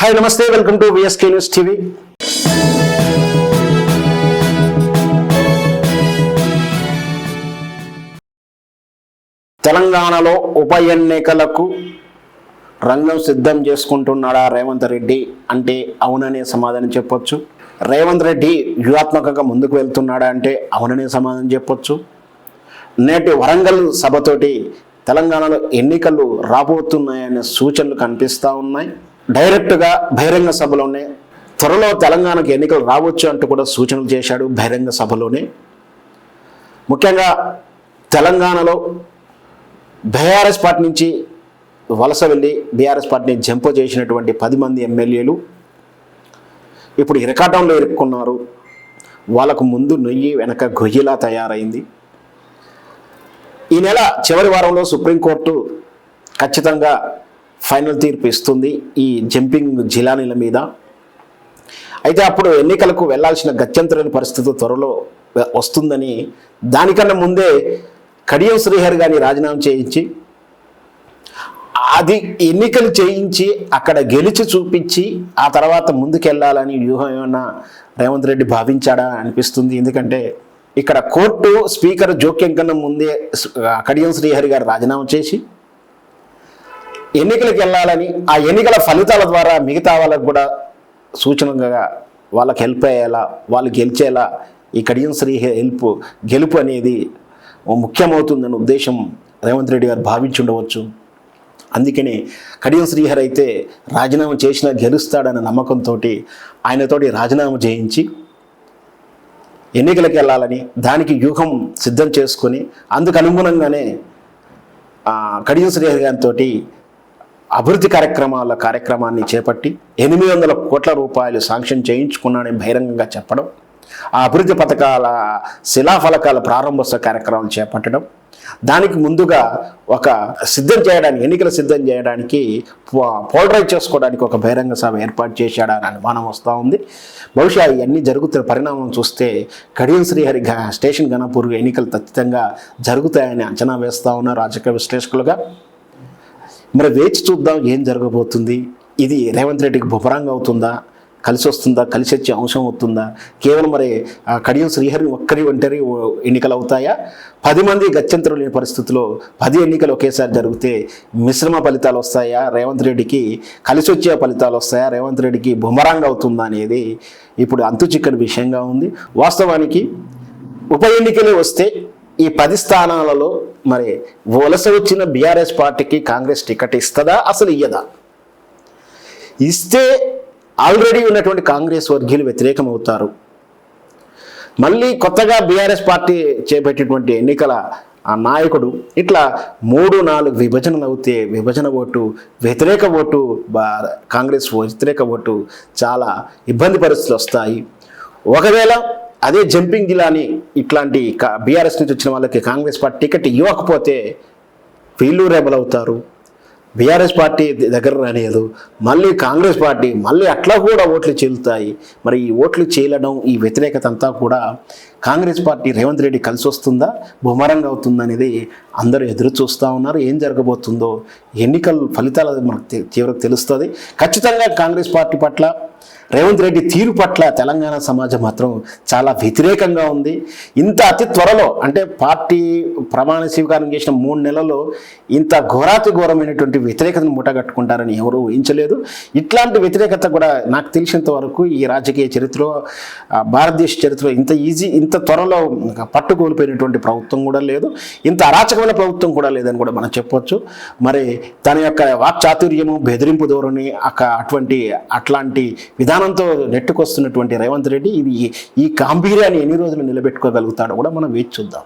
Hi నమస్తే. Welcome to VSK news TV తెలంగాణలో ఉప ఎన్నికలకు రంగం సిద్ధం చేసుకుంటున్నాడా రేవంత్ రెడ్డి అంటే అవుననే సమాధానం చెప్పొచ్చు. రేవంత్ రెడ్డి వ్యూహాత్మకంగా ముందుకు వెళ్తున్నాడా అంటే అవుననే సమాధానం చెప్పొచ్చు. నేటి వరంగల్ సభతోటి తెలంగాణలో ఎన్నికలు రాబోతున్నాయనే సూచనలు కనిపిస్తూ ఉన్నాయి. డైరెక్ట్గా బహిరంగ సభలోనే త్వరలో తెలంగాణకు ఎన్నికలు రావచ్చు అంటూ కూడా సూచనలు చేశాడు బహిరంగ సభలోనే. ముఖ్యంగా తెలంగాణలో బీఆర్ఎస్ పార్టీ నుంచి వలస వెళ్ళి బీఆర్ఎస్ పార్టీని జంప చేసినటువంటి పది మంది ఎమ్మెల్యేలు ఇప్పుడు ఇరకాటంలో ఇరుక్కున్నారు. వాళ్ళకు ముందు నొయ్యి వెనక గొయ్యిలా తయారైంది. ఈ నెల చివరి వారంలో సుప్రీంకోర్టు ఖచ్చితంగా ఫైనల్ తీర్పు ఇస్తుంది ఈ జంపింగ్ జిలానీల మీద. అయితే అప్పుడు ఎన్నికలకు వెళ్ళాల్సిన గత్యంతరని పరిస్థితి త్వరలో వస్తుందని దానికన్నా ముందే కడియం శ్రీహరి గారిని రాజీనామా చేయించి అది ఎన్నికలు చేయించి అక్కడ గెలిచి చూపించి ఆ తర్వాత ముందుకెళ్ళాలని వ్యూహం ఏమన్నా రేవంత్ రెడ్డి భావించాడా అనిపిస్తుంది. ఎందుకంటే ఇక్కడ కోర్టు స్పీకర్ జోక్యం కన్నా ముందే కడియం శ్రీహరి గారు రాజీనామా చేసి ఎన్నికలకు వెళ్ళాలని ఆ ఎన్నికల ఫలితాల ద్వారా మిగతా వాళ్ళకు కూడా సూచనగా వాళ్ళకి హెల్ప్ అయ్యేలా వాళ్ళు గెలిచేలా ఈ కడియం శ్రీ హెల్ప్ గెలుపు అనేది ముఖ్యమవుతుందన్న ఉద్దేశం రేవంత్ రెడ్డి గారు భావించుండవచ్చు అందుకనే కడియం శ్రీహర్ అయితే రాజీనామా చేసినా గెలుస్తాడన్న నమ్మకంతో ఆయనతోటి రాజీనామా చేయించి ఎన్నికలకు వెళ్ళాలని దానికి వ్యూహం సిద్ధం చేసుకొని అందుకు అనుగుణంగానే కడియం శ్రీహర్ గారితో అభివృద్ధి కార్యక్రమాల కార్యక్రమాన్ని చేపట్టి ఎనిమిది వందల కోట్ల రూపాయలు శాంక్షన్ చేయించుకున్నానని బహిరంగంగా చెప్పడం ఆ అభివృద్ధి పథకాల శిలాఫలకాల ప్రారంభోత్సవ కార్యక్రమం చేపట్టడం దానికి ముందుగా ఒక సిద్ధం చేయడానికి ఎన్నికలు సిద్ధం చేయడానికి పోలరైజ్ చేసుకోవడానికి ఒక బహిరంగ సభ ఏర్పాటు చేశాడని అనుమానం వస్తూ ఉంది. బహుశా ఇవన్నీ జరుగుతున్న పరిణామం చూస్తే కడియం శ్రీహరి స్టేషన్ గణపూర్ ఎన్నికలు ఖచ్చితంగా జరుగుతాయని అంచనా వేస్తూ ఉన్నారు రాజకీయ విశ్లేషకులుగా మరి వేచి చూద్దాం ఏం జరగబోతుంది? ఇది రేవంత్ రెడ్డికి బుపరాంగ్ అవుతుందా? కలిసి వస్తుందా? కలిసి వచ్చే అంశం అవుతుందా? కేవలం మరి ఆ కడియం శ్రీహరి ఒక్కరి ఒంటరి ఎన్నికలు అవుతాయా పది మంది గత్యంతరం లేని పరిస్థితిలో పది ఎన్నికలు ఒకేసారి జరిగితే మిశ్రమ ఫలితాలు వస్తాయా? రేవంత్ రెడ్డికి కలిసి వచ్చే ఫలితాలు వస్తాయా? రేవంత్ రెడ్డికి బుమరాంగ్ అవుతుందా అనేది ఇప్పుడు అంతు చిక్కని విషయంగా ఉంది. వాస్తవానికి ఉప ఎన్నికలే వస్తే ఈ పది స్థానాలలో మరి వలస వచ్చిన బీఆర్ఎస్ పార్టీకి కాంగ్రెస్ టికెట్ ఇస్తుందా? అసలు ఇయ్యదా? ఇస్తే ఆల్రెడీ ఉన్నటువంటి కాంగ్రెస్ వర్గీయులు వ్యతిరేకమవుతారు. మళ్ళీ కొత్తగా బీఆర్ఎస్ పార్టీ చేపట్టేటువంటి ఎన్నికల ఆ నాయకుడు ఇట్లా మూడు నాలుగు విభజనలు అవుతే విభజన ఓటు వ్యతిరేక ఓటు బా- కాంగ్రెస్ వ్యతిరేక ఓటు చాలా ఇబ్బంది పరిస్థితులు వస్తాయి. ఒకవేళ అదే జంపింగ్ జిల్లాని ఇట్లాంటి బీఆర్ఎస్ నుంచి వచ్చిన వాళ్ళకి కాంగ్రెస్ పార్టీ టికెట్ ఇవ్వకపోతే వీళ్ళు రెబల్ అవుతారు బీఆర్ఎస్ పార్టీ దగ్గర రానియదు మళ్ళీ కాంగ్రెస్ పార్టీ మళ్ళీ అట్లా కూడా ఓట్లు చేలుతాయి. మరి ఈ ఓట్లు చేయడం ఈ వ్యతిరేకత అంతా కూడా కాంగ్రెస్ పార్టీ రేవంత్ రెడ్డి కలిసి వస్తుందా బుమరంగా అవుతుందా అనేది అందరూ ఎదురు చూస్తూ ఉన్నారు. ఏం జరగబోతుందో ఎన్నికల ఫలితాలు మనకు తె- తీవ్రంగా తెలుస్తుంది. ఖచ్చితంగా కాంగ్రెస్ పార్టీ పట్ల రేవంత్ రెడ్డి తీరు పట్ల తెలంగాణ సమాజం మాత్రం చాలా వ్యతిరేకంగా ఉంది. ఇంత అతి త్వరలో అంటే పార్టీ ప్రమాణ స్వీకారం చేసిన మూడు నెలల్లో ఇంత ఘోరాతి ఘోరమైనటువంటి వ్యతిరేకతను మూటగట్టుకుంటారని ఎవరూ ఊహించలేదు. ఇట్లాంటి వ్యతిరేకత కూడా నాకు తెలిసినంత వరకు ఈ రాజకీయ చరిత్రలో భారతదేశ చరిత్రలో ఇంత ఈజీ ఇంత త్వరలో పట్టుకోల్పోయినటువంటి ప్రభుత్వం కూడా లేదు. ఇంత అరాచకమైన ప్రభుత్వం కూడా లేదని కూడా మనం చెప్పొచ్చు. మరి తన యొక్క వాక్చాతుర్యము బెదిరింపు ధోరణి అక్క అటువంటి అట్లాంటి విధానంతో నెట్టుకొస్తున్నటువంటి రేవంత్ రెడ్డి ఇది ఈ గాంభీర్యాన్ని ఎన్ని రోజులు నిలబెట్టుకోగలుగుతాడో కూడా మనం వేచి చూద్దాం.